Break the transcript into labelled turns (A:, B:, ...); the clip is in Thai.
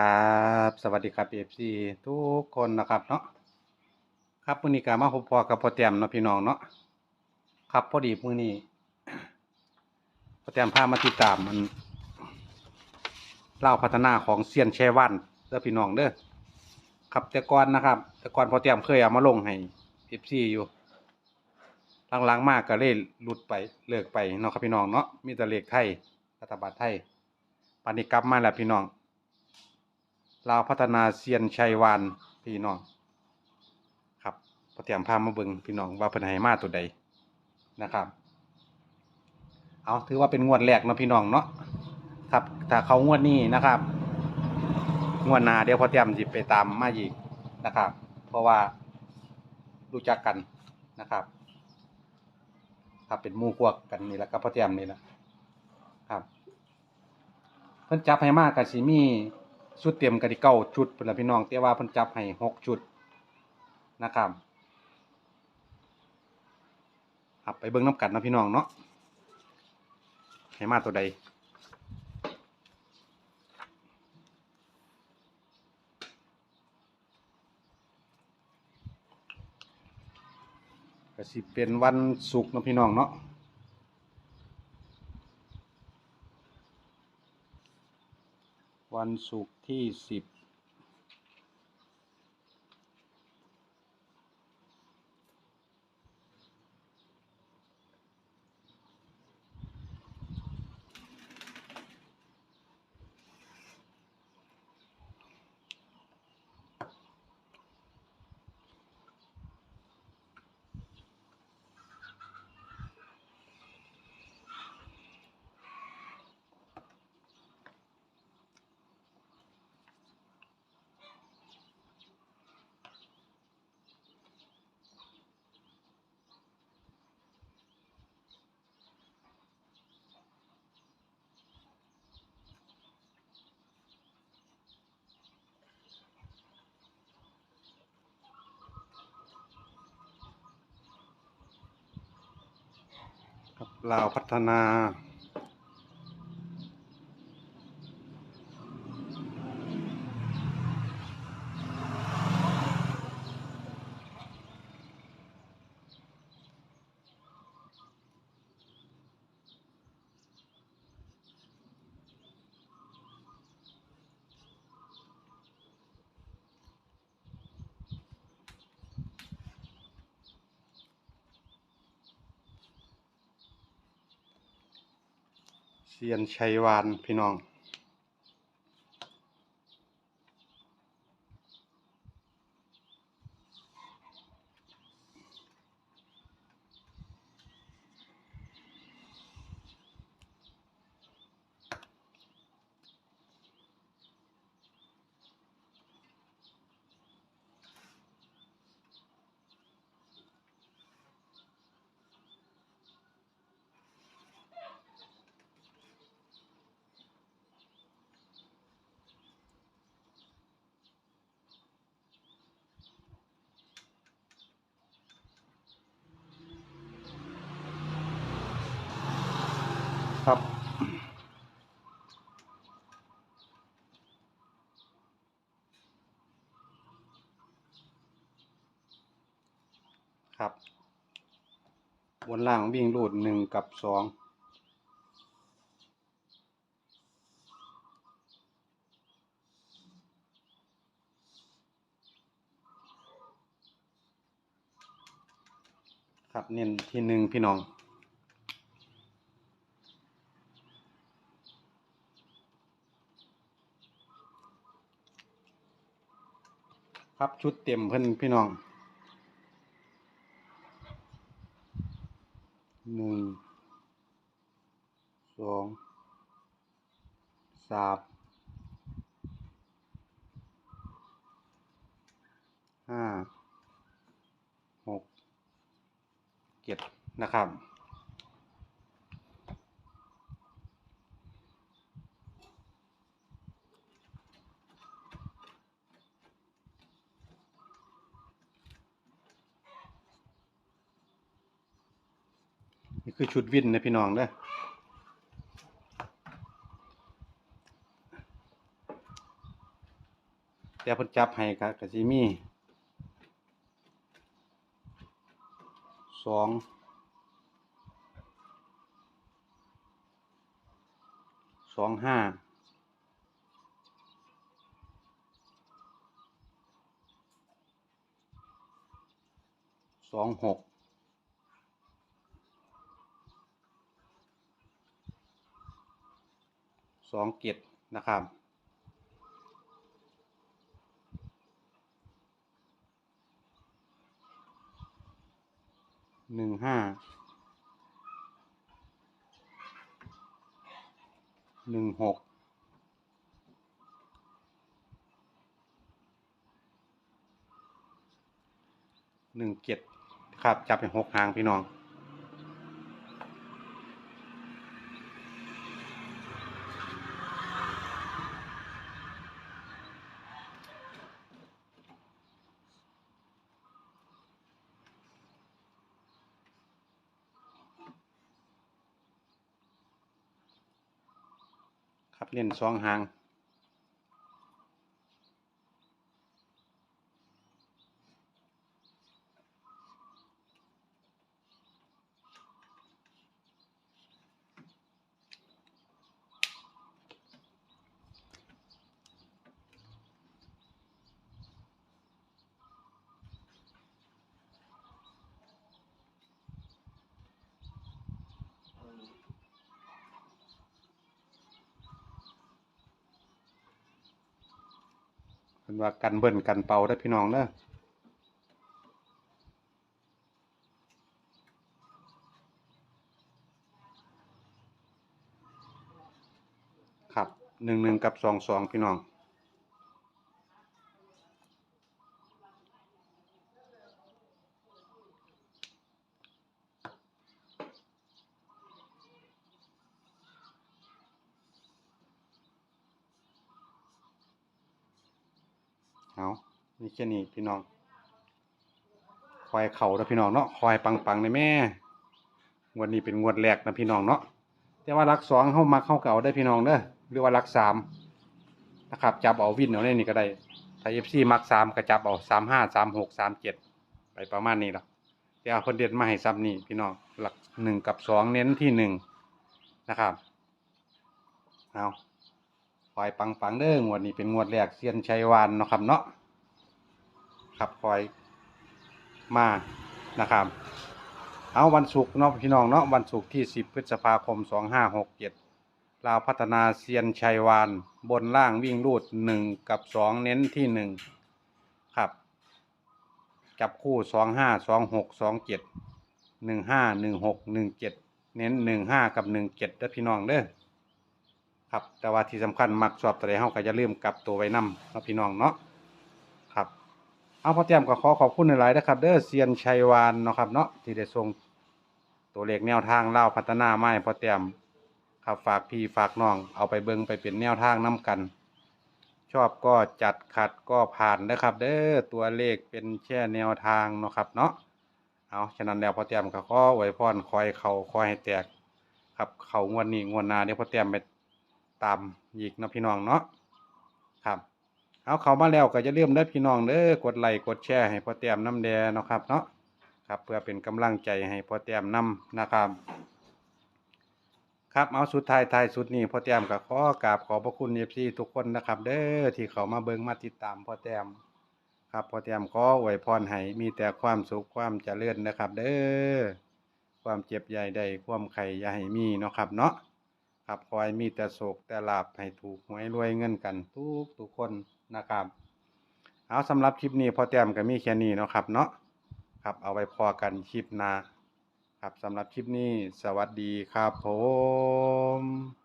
A: ครับ สวัสดีครับเอฟซีทุกคนนะครับเนาะครับมือนี้ก็มาพบพอกับพ่อแต้มเนาะพี่น้องเนาะครับพอดีมือนี้พ่อแต้มพามาติดตามมันเล่าพัฒนาของเซียนแชวันเด้อพี่น้องเด้อครับแต่ก่อนนะครับ แต่ก่อนพ่อแต้มเคยเอามาลงให้เอฟซีอยู่หลังๆมากก็เลยหลุดไปเลิกไปเนาะครับพี่น้องเนาะมีแต่เลขไทยรัฐบาลไทยปานนี้กลับมาแล้วพี่น้อง ลาวพัฒนาเซียนชัยวานพี่น้องครับพอเตรียมพามาเบิงพี่น้องว่าเพิ่นให้มาตัวใดนะครับเอาถือว่าเป็นงวดแรกเนาะพี่น้องเนาะครับถ้าเขางวดนี้นะครับ งวดหน้าเดี๋ยวพอเตรียมสิไปตามมาอีกนะครับ เพราะว่ารู้จักกันนะครับครับเป็นมู่พวกกันนี่แหละก็พอเตรียมนี่แหละครับ เพิ่นจับให้มากก็สิมี ชุดเตรียมกะดิเก้าชุดเพิ่นล่ะพี่น้องแต่ว่าเพิ่นจับให้หกชุดนะครับครับไปเบิ่งน้ำกันเนะพี่น้องเนาะให้มาตัวใดก็สิเป็นวันศุกร์นะพี่น้องเนาะ วันศุกร์ที่ 10 ครับลาวพัฒนา เซียนชัยวานพี่น้อง ครับ ครับ บนล่างวิ่งรูดหนึ่งกับสองครับเน้นที่หนึ่งพี่น้อง ครับชุดเต็มเพิ่อนพี่น้องหนึ่งสองสามห้าหกเจ็ดนะครับ นี่ คือชุดวินนะพี่น้องเด้อแต่พนจับให้ก็ก็สิมีสองสองห้าสองหก สองเจ็ดนะครับ หนึ่งห้า หนึ่งหก หนึ่งเจ็ดครับ จับเป็นหกหางพี่น้อง ครับเน้นสองหาง นว่ากันเบิ่นกันเป่าได้พี่น้องเด้อครับหนึ่งหนึ่งกับสองสองพี่น้อง เอานี่แค่นี้พี่น้อง คอยเข่าแล้วพี่น้องเนาะ คอยปังๆในแม่ งวดนี้เป็นงวดแรกนะพี่น้องเนาะ แต่ว่ารักสองเข้ามาเข้าเก่าได้พี่น้องเด้อหรือว่ารักสามนะครับ จับเอาวินเอาได้นี่ก็ได้ถ้าเอฟซีมักสามก็จับเอาสามห้าสามหกสามเจ็ดไปประมาณนี้หรอกแต่เอาคนเด่นมาให้ซ้ำนี่พี่น้อง หลักหนึ่งกับสองเน้นที่หนึ่งนะครับ เอา คอยปังปังๆเด้องวดนี้เป็นงวดแรกเซียนชัยวานเนาะครับเนาะครับคอยมานะครับเอาวันศุกร์เนาะพี่น้องเนาะวันศุกร์ที่ 10 พฤษภาคม 2567ลาวพัฒนาเซียนชัยวาน บนล่างวิ่งรูด 1 กับ 2 เน้นที่ 1 ครับ จับคู่ 25 26 27 15 16 17 เน้น 15 กับ 17เด้อพี่น้องเด้อ ครับแต่ว่าที่สำคัญมักชอบตัวใดเฮาก็อย่าลืมกลับตัวไว้นำเนาะพี่น้องเนาะครับเอาพอเตรียมก็ขอขอบคุณหลายๆนะครับเด้อเซียนชัยวานเนาะครับเนาะที่ได้ส่งตัวเลขแนวทางเล่าพัฒนาไม้พอเตรียมครับฝากพี่ฝากน้องเอาไปเบิ่งไปเป็นแนวทางน้กัน ชอบก็จัดขัดก็ผ่านนะครับ เด้อตัวเลขเป็นแค่แนวทางเนาะครับเนาะเอาฉะนั้นแล้วพอเตรียมก็ขอไว้พรคอยเขาคอยให้แตก ครับเขางวดนี้งวดหน้าเดี๋ยวพอเตรียมไป ตามอีกนะพี่น้องเนาะครับเอาเขามาแล้วก็จะเริ่มเด้อพี่น้องเด้อกดไลค์กดแชร์ให้พ่อแต้มน้ำแดงเนาะครับเนาะครับเพื่อเป็นกำลังใจให้พ่อแต้มนำนะครับ ครับเอาสุดท้ายท้ายสุดนี้พ่อแต้มก็ขอกราบขอพระคุณเอฟซีทุกคนนะครับ เด้อที่เขามาเบิ่งมาติดตามพ่อแต้มครับพ่อแต้มขออวยพรให้มีแต่ความสุขความเจริญนะครับ เด้อความเจ็บใหญ่ใดความไข่อย่าให้มีเนาะครับเนาะ ครับคอยมีแต่โศกแต่ลาบให้ถูกหวยรวยเงินกัน ทุกทุกคนนะครับ เอาสำหรับคลิปนี้พอแต้มกับมีแค่นี้เนาะครับเนาะครับเอาไว้พอกันคลิปหน้าครับสำหรับคลิปนี้สวัสดีครับผม